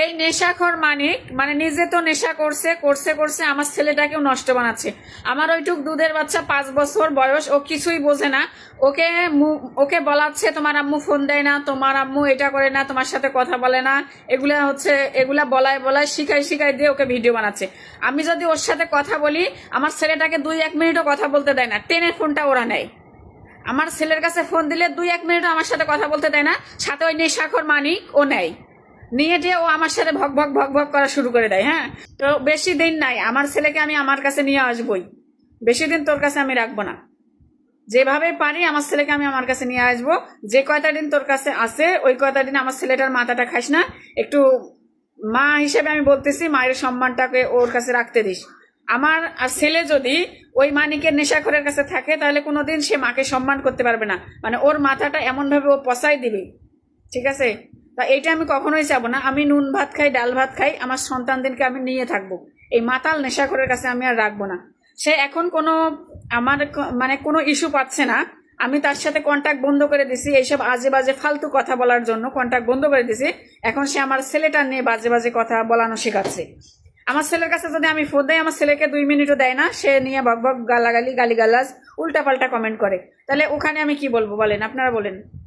এই নেশাখর মানিক মানে নিজে তো নেশা করছে করছে করছে, আমার ছেলেটাকেও নষ্ট বানাচ্ছে। আমার ওইটুক দুধের বাচ্চা পাঁচ বছর বয়স, ও কিছুই বোঝে না। ওকে ওকে বলাচ্ছে, তোমার আম্মু ফোন দেয় না, তোমার আম্মু এটা করে না, তোমার সাথে কথা বলে না। এগুলা হচ্ছে, এগুলা বলায় বলায় শিখাই শিখাই দিয়ে ওকে ভিডিও বানাচ্ছে। আমি যদি ওর সাথে কথা বলি, আমার ছেলেটাকে দুই, এক মিনিটও কথা বলতে দেয় না। টেনে ফোনটা ওরা নেয়। আমার ছেলের কাছে ফোন দিলে দুই, এক মিনিটও আমার সাথে কথা বলতে দেয় না। সাথে ওই নেশাখর মানিক ও নেয়। নিয়ে যে ও আমার সাথে ভক ভক ভক ভক করা শুরু করে দেয় হ্যাঁ? তো বেশি দিন নাই, আমার ছেলেকে আমি আমার কাছে নিয়ে আসবই। বেশি দিন তোর কাছে আমি রাখব না। যেভাবে পারি আমার ছেলেকে আমি আমার কাছে নিয়ে আসব। যে কয়টা দিন তোর কাছে আছে, ওই কয়টা দিন আমার ছেলেটার মাথাটা খাস না। একটু মা হিসেবে আমি বলতেছি, মায়ের সম্মানটাকে ওর কাছে রাখতে দিস। আমার আর ছেলে যদি ওই মানিকের নেশাখরের কাছে থাকে, তাহলে কোনোদিন সে মাকে সম্মান করতে পারবে না। মানে ওর মাথাটা এমনভাবে ও পচাই দিবে। ঠিক আছে? তা এইটা আমি কখনোই চাবো না। আমি নুন ভাত খাই, ডাল ভাত খাই, আমার সন্তানদেরকে আমি নিয়ে থাকব। এই মাতাল নেশা নেশাখরের কাছে আমি আর রাখব না। সে এখন কোনো আমার মানে কোনো ইস্যু পাচ্ছে না। আমি তার সাথে কন্ট্যাক্ট বন্ধ করে দিছি। এইসব আজে বাজে ফালতু কথা বলার জন্য কন্ট্যাক্ট বন্ধ করে দিছি। এখন সে আমার ছেলেটা নিয়ে বাজে বাজে কথা বলানো শেখাচ্ছে। আমার ছেলের কাছে যদি আমি ফোন দেয় আমার ছেলেকে দুই মিনিটও দেয় না। সে নিয়ে বক বক গালাগালি, গালিগালাজ উল্টা পাল্টা কমেন্ট করে। তাহলে ওখানে আমি কি বলব বলেন? আপনারা বলেন।